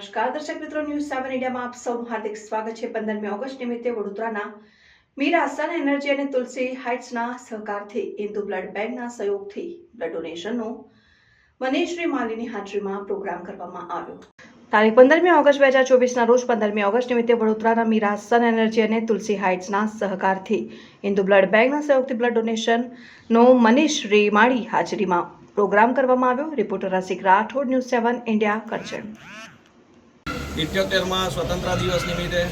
નમસ્કાર. દર્શક મિત્રો ન્યૂઝ સેવન ઇન્ડિયામાં આપ સૌનું હાર્દિક સ્વાગત છે. પંદરમી ઓગસ્ટ નિમિત્તે વડોદરાના મીરા સન એનર્જી અને તુલસી હાઇટ્સના સહકારથી ઇન્દુ બ્લડ બેંકના સહયોગથી બ્લડ ડોનેશનનો મનીષશ્રી માલીની હાજરીમાં પ્રોગ્રામ કરવામાં આવ્યો. તારીખ પંદરમી ઓગસ્ટ બે હજાર ચોવીસના રોજ પંદરમી ઓગસ્ટ નિમિત્તે વડોદરાના મીરા સન એનર્જી અને તુલસી હાઇટ્સના સહકારથી ઇન્દુ બ્લડ બેંકના સહયોગથી બ્લડ ડોનેશનનો મનીષ રેમાળી હાજરીમાં પ્રોગ્રામ કરવામાં આવ્યો. Reporter Rasik Rathod news seven India Karjan. ઇઠ્યોતેરમાં સ્વતંત્ર દિવસ નિમિત્તે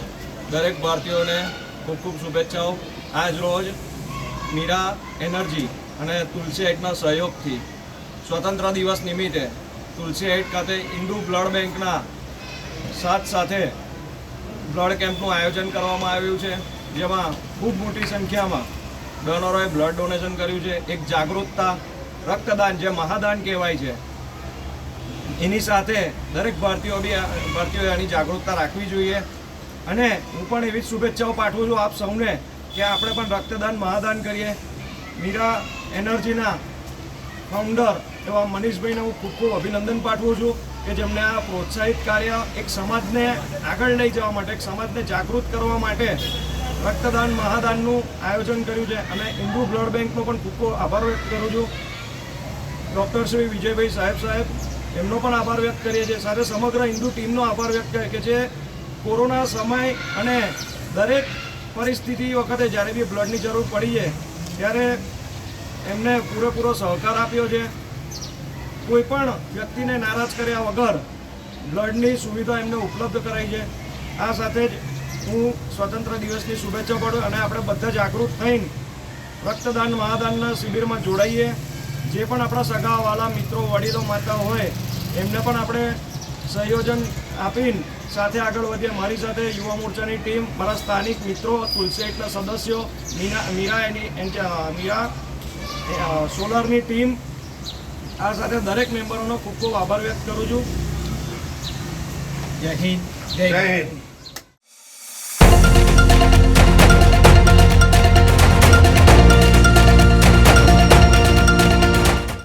દરેક ભારતીયોને ખૂબ ખૂબ શુભેચ્છાઓ. આજ રોજ મીરા એનર્જી અને તુલસી એઇટના સહયોગથી સ્વતંત્ર દિવસ નિમિત્તે તુલસી એઇટ ખાતે ઇન્ડુ બ્લડ બેંકના સાથ સાથે બ્લડ કેમ્પનું આયોજન કરવામાં આવ્યું છે, જેમાં ખૂબ મોટી સંખ્યામાં ડોનરોએ બ્લડ ડોનેશન કર્યું છે. એક જાગૃતતા રક્તદાન, જે મહાદાન કહેવાય છે. એની સાથે દરેક ભારતીયો બી ભારતીયોએ આની જાગૃતતા રાખવી જોઈએ. અને હું પણ એવી જ શુભેચ્છાઓ પાઠવું છું આપ સૌને કે આપણે પણ રક્તદાન, મહાદાન કરીએ. મીરા એનર્જીના ફાઉન્ડર એવા મનીષભાઈને હું ખૂબ ખૂબ અભિનંદન પાઠવું છું કે જેમને આ પ્રોત્સાહિત કાર્ય એક સમાજને આગળ લઈ જવા માટે, એક સમાજને જાગૃત કરવા માટે રક્તદાન, મહાદાનનું આયોજન કર્યું છે. અને હિન્દુ બ્લડ બેંકનો પણ ખૂબ ખૂબ આભાર વ્યક્ત કરું છું. ડૉક્ટર શ્રી વિજયભાઈ સાહેબ સાહેબ એમનો પણ આભાર વ્યક્ત કરીએ છીએ. સાથે સમગ્ર હિન્દુ ટીમનો આભાર વ્યક્ત કરીએ કે જે કોરોના સમય અને દરેક પરિસ્થિતિ વખતે જ્યારે બી બ્લડની જરૂર પડી છે, ત્યારે એમને પૂરેપૂરો સહકાર આપ્યો છે. કોઈ પણ વ્યક્તિને નારાજ કર્યા વગર બ્લડની સુવિધા એમને ઉપલબ્ધ કરાઈ છે. આ સાથે જ હું સ્વતંત્ર દિવસની શુભેચ્છા પાડું અને આપણે બધા જાગૃત થઈને રક્તદાન, મહાદાનના શિબિરમાં જોડાઈએ. જે પણ આપણા સગાવાલા મિત્રો વડીલો માતા હોય એમને પણ આપણે સંયોજન આપીને સાથે આગળ વધીએ. મારી સાથે યુવા મોરચાની ટીમ મારા સ્થાનિક મિત્રો તુલસેટના સદસ્યો મીરા મીરા એની એન- મીરા સોલરની ટીમ. આ સાથે દરેક મેમ્બરોનો ખૂબ ખૂબ આભાર વ્યક્ત કરું છું. જય હિન્દ. જય હિન્દ.